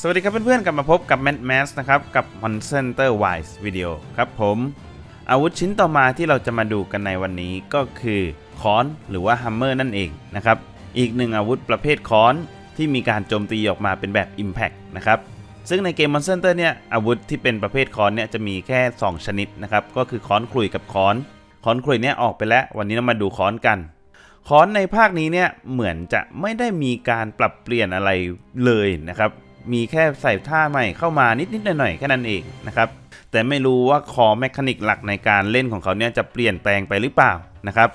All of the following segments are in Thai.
สวัสดีครับเพื่อนๆ กลับมาพบกับ Mad Max นะครับ กับ Monster Wise Video ครับผม อาวุธชิ้นต่อมาที่เราจะมาดูกันในวันนี้ก็คือค้อนหรือว่า Hammer นั่นเองนะครับ อีกหนึ่งอาวุธประเภทค้อนที่มีการโจมตีออกมาเป็นแบบ Impact นะครับ ซึ่งในเกม Monster Hunter เนี่ยอาวุธที่เป็นประเภทค้อนเนี่ยจะมีแค่ 2 ชนิดนะครับ ก็คือค้อนขลุ่ยกับค้อนค้อนขลุ่ยเนี่ยออกไปแล้ว วันนี้เรามาดูค้อนกันค้อนในภาคนี้เนี่ยเหมือนจะไม่ได้มีการปรับเปลี่ยนอะไรเลยนะครับ มีแค่ใส่ท่าใหม่เข้ามานิดๆหน่อยๆแค่นั้นเองนะครับแต่ไม่รู้ว่าคอแมคานิกหลักในการเล่นของเขาเนี่ยจะเปลี่ยนแปลงไปหรือเปล่านะครับ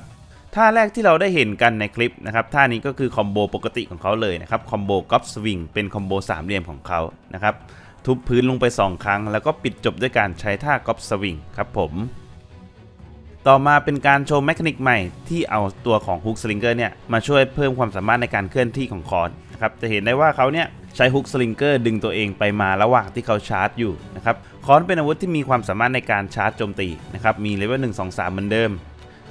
ท่าแรกที่เราได้เห็นกันในคลิปนะครับท่านี้ก็คือคอมโบปกติของเขาเลยนะครับคอมโบกอล์ฟสวิงเป็นคอมโบสามเหลี่ยมของเขานะครับทุบพื้นลงไป 2 ครั้ง แล้วก็ปิดจบด้วยการใช้ท่ากอล์ฟสวิงครับผมต่อมาเป็นการโชว์แมคานิกใหม่ที่เอาตัวของฮุกสลิงเกอร์เนี่ยมาช่วยเพิ่มความสามารถในการเคลื่อนที่ของคอนนะครับจะเห็นได้ว่าเขาเนี่ย ช้ฮุกสลิงเกอร์ดึงตัวเองไปมาระหว่างที่เขาชาร์จอยู่นะครับคอนเป็นอาวุธที่มีความสามารถในการชาร์จโจมตีนะครับมีเลเวล1 2 3 เหมือนเดิม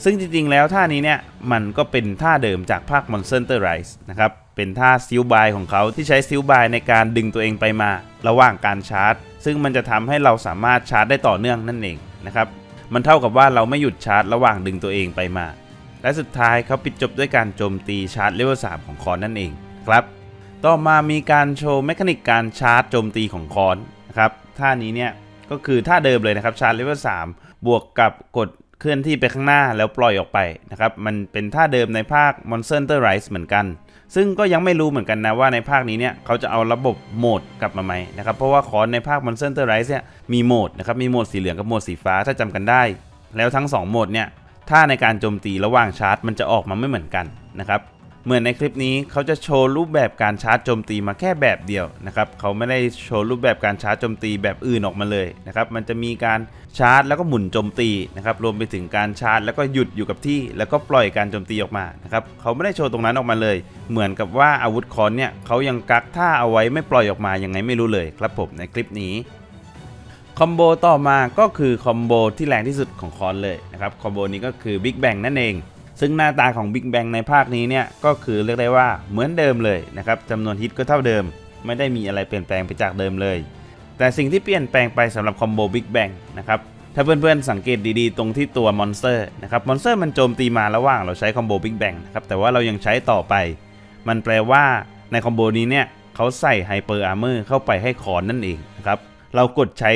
ซึ่งจริงๆ แล้วท่านี้เนี่ยมันก็เป็นท่าเดิมจากภาค Monster Rise นะครับเป็นท่าซิลบายของเขาที่ใช้ซิลบายในการดึงตัวเองไปมาระหว่างการชาร์จ ซึ่งมันจะทำให้เราสามารถชาร์จได้ต่อเนื่องนั่นเองนะครับมันเท่ากับว่าเราไม่หยุดชาร์จระหว่างดึงตัวเองไปมา และสุดท้ายเขาปิดจบด้วยการโจมตีชาร์จเลเวล3ของคอนนั่นเองครับ ต่อมามีการโชว์แมคานิกการชาร์จโจมตีของคอนนะครับท่านี้เนี่ยก็คือท่าเดิมเลยนะครับชาร์จเลเวล3บวกกับกดเคลื่อนที่ไปข้างหน้าแล้วปล่อยออกไปนะครับมันเป็นท่าเดิมในภาค Monster Hunter Rise เหมือนกัน ซึ่งก็ยังไม่รู้เหมือนกันนะว่าในภาคนี้เนี่ยเขาจะเอาระบบโหมดกลับมาไหมนะครับเพราะว่าคอนในภาค Monster Hunter Rise เนี่ยมีโหมดนะครับมีโหมดสีเหลืองกับโหมดสีฟ้าถ้าจำกันได้ แล้วทั้ง 2 โหมดเนี่ยถ้าในการโจมตีระหว่างชาร์จ มันจะออกมาไม่เหมือนกันนะครับ เหมือนในคลิปนี้เขาจะโชว์รูปแบบการชาร์จโจมตีมาแค่แบบเดียวนะครับเขาไม่ได้โชว์รูปแบบการชาร์จโจมตีแบบอื่นออกมาเลยนะครับมันจะมีการชาร์จแล้วก็หมุนโจมตีนะครับรวมไปถึงการชาร์จแล้วก็หยุดอยู่กับที่แล้วก็ปล่อยการโจมตีออกมานะครับเขาไม่ได้โชว์ตรงนั้นออกมาเลย เหมือนกับว่าอาวุธคอนเนี่ยเขายังกักท่าเอาไว้ไม่ปล่อยออกมายังไงไม่รู้เลยครับผมในคลิปนี้คอมโบต่อมาก็คือคอมโบที่แรงที่สุดของคอนเลยนะครับคอมโบนี้ก็คือ Big Bang นั่นเอง ซึ่งหน้าตาของ Big Bang ในภาคนี้เนี่ยก็คือเรียกได้ว่าเหมือนเดิมเลยนะครับจำนวนฮิตก็เท่าเดิม ไม่ได้มีอะไรเปลี่ยนแปลงไปจากเดิมเลย แต่สิ่งที่เปลี่ยนแปลงไปสำหรับคอมโบ Big Bang นะครับถ้าเพื่อนๆสังเกตดีๆ ตรงที่ตัวมอนสเตอร์นะครับมอนสเตอร์มันโจมตีมาระหว่างเราใช้คอมโบ Big Bang นะครับแต่ว่าเรายังใช้ต่อไป มันแปลว่าในคอมโบนี้เนี่ยเขาใส่ไฮเปอร์อาร์เมอร์เข้าไปให้คอนนั่นเองนะครับ เรากดใช้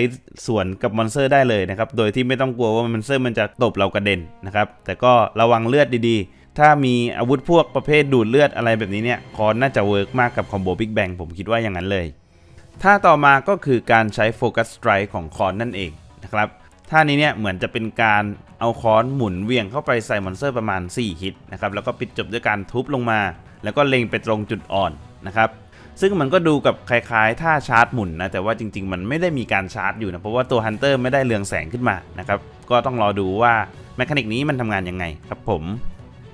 ส่วนกับมอนสเตอร์ได้เลยนะครับ โดยที่ไม่ต้องกลัวว่ามอนสเตอร์มันจะตบเรากระเด็นนะครับ แต่ก็ระวังเลือดดีๆ ถ้ามีอาวุธพวกประเภทดูดเลือดอะไรแบบนี้เนี่ย คอนน่าจะเวิร์กมากกับคอมโบบิ๊กแบงผมคิดว่าอย่างนั้นเลย ท่าต่อมาก็คือการใช้โฟกัสสไตร์ของคอนนั่นเองนะครับ ท่านี้เนี่ยเหมือนจะเป็นการเอาคอนหมุนเวียงเข้าไปใส่มอนสเตอร์ประมาณ 4 ฮิตนะครับ แล้วก็ปิดจบด้วยการทุบลงมา แล้วก็เล็งไปตรงจุดอ่อนนะครับ ซึ่งมันก็ดูกับคล้ายๆ ท่าชาร์จหมุนนะ แต่ว่าจริง ๆ มันไม่ได้มีการชาร์จอยู่นะ เพราะว่าตัวฮันเตอร์ไม่ได้เรืองแสงขึ้นมานะครับ ก็ต้องรอดูว่าแมคานิกนี้มันทำงานยังไงครับผม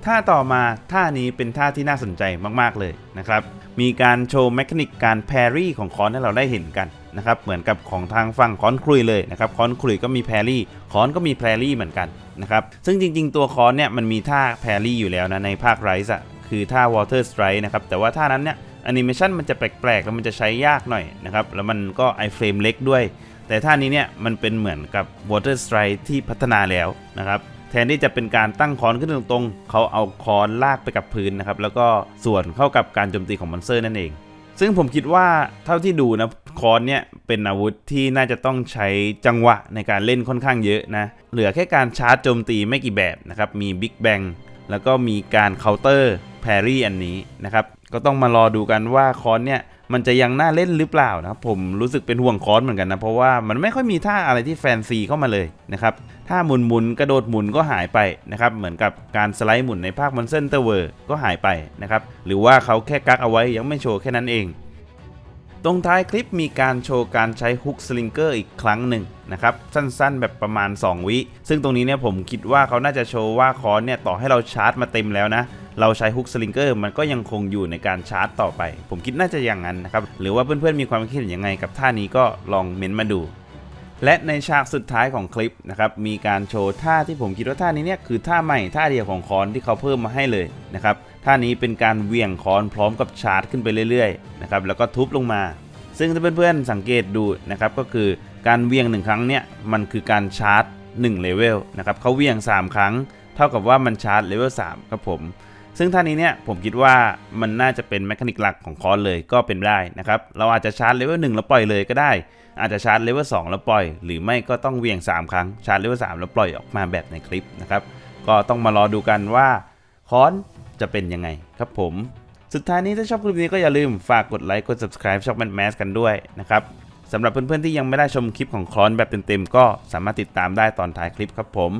ท่าต่อมาท่านี้เป็นท่าที่น่าสนใจมากๆเลยนะครับ มีการโชว์แมคานิกการแพรี่ของคอนให้เราได้เห็นกันนะครับ เหมือนกับของทางฝั่งคอนครุยเลยนะครับคอนครุยก็มีแพรี่คอนก็มีแพรี่เหมือนกันนะครับ ซึ่งจริง ๆ ตัวคอนเนี่ยมันมีท่าแพรี่อยู่แล้วนะในภาคไรส์อะคือท่าวอเตอร์สไตร์นะครับ แต่ว่าท่านั้นเนี่ย แอนิเมชันมันจะแปลกๆ แล้วมันจะใช้ยากหน่อยนะครับ แล้วมันก็ไอเฟรมเล็กด้วย แต่ท่านี้เนี่ยมันเป็นเหมือนกับ Water Strike ที่พัฒนาแล้วนะครับแทนที่จะเป็นการตั้งคอนขึ้นตรงๆ เขาเอาคอนลากไปกับพื้นนะครับ แล้วก็ส่วนเข้ากับการโจมตีของมอนสเตอร์นั่นเอง ซึ่งผมคิดว่าเท่าที่ดูนะคอนเนี่ยเป็นอาวุธที่น่าจะต้องใช้จังหวะในการเล่นค่อนข้างเยอะนะ เหลือแค่การชาร์จโจมตีไม่กี่แบบนะครับ มี Big Bang แล้วก็มีการเคาน์เตอร์แพรี่อันนี้นะครับ ก็ต้องมารอดูกันว่าคอนเนี่ยมันจะยังน่าเล่นหรือเปล่านะครับผมรู้สึกเป็นห่วงคอนเหมือนกันนะเพราะว่ามันไม่ค่อยมีท่าอะไรที่แฟนซีเข้ามาเลยนะครับท่าหมุนหมุนกระโดดหมุนก็หายไปนะครับเหมือนกับการสไลด์หมุนในภาคมอนเซนเตอร์เวอร์ก็หายไปนะครับหรือว่าเขาแค่กักเอาไว้ยังไม่โชว์แค่นั้นเอง ตรงท้ายคลิปมีการโชว์การใช้ฮุกสลิงเกอร์อีกครั้งหนึ่งนะครับสั้นๆแบบประมาณ 2 วิ ซึ่งตรงนี้เนี่ยผมคิดว่าเขาน่าจะโชว์ว่าคอนเนี่ยต่อให้เราชาร์จมาเต็มแล้วนะ เราใช้ฮุกสลิงเกอร์มันก็ยังคงอยู่ในการชาร์จต่อไป ผมคิดน่าจะอย่างนั้นนะครับ หรือว่าเพื่อนๆมีความคิดเห็นยังไงกับท่านี้ก็ลองเม้นมาดูและในฉากสุดท้ายของคลิปนะครับมีการโชว์ท่าที่ผมคิดว่าท่านี้เนี่ยคือท่าใหม่ท่าเดียวของคอนที่เขาเพิ่มมาให้เลยนะครับท่านี้เป็นการเวี่ยงคอนพร้อมกับชาร์จขึ้นไปเรื่อยๆนะครับแล้วก็ทุบลงมา ซึ่งถ้าเพื่อนๆสังเกตดูนะครับก็คือการเวียงหนึ่งครั้งเนี่ยมันคือการชาร์จ1เลเวลนะครับเขาเวียง 3 ครั้ง เท่ากับว่ามันชาร์จเลเวล3ครับผม ซึ่งท่านี้เนี่ยผมคิดว่ามันน่าจะเป็นแมคานิกหลักของคอนเลยก็เป็นได้นะครับ เราอาจจะชาร์จเลเวล1แล้วปล่อยเลยก็ได้ อาจจะชาร์จเลเวล2แล้วปล่อย หรือไม่ก็ต้องเวียง 3 ครั้งชาร์จเลเวล3แล้วปล่อยออกมาแบบในคลิปนะครับ ก็ต้องมารอดูกันว่าคอนจะเป็นยังไงครับผม สุดท้ายนี้ถ้าชอบคลิปนี้ก็อย่าลืมฝากกดไลค์กด subscribe ช่องแมนแมสกันด้วยนะครับสำหรับเพื่อนๆที่ยังไม่ได้ชมคลิปของคอนแบบเต็มๆก็สามารถติดตามได้ตอนท้ายคลิปครับผม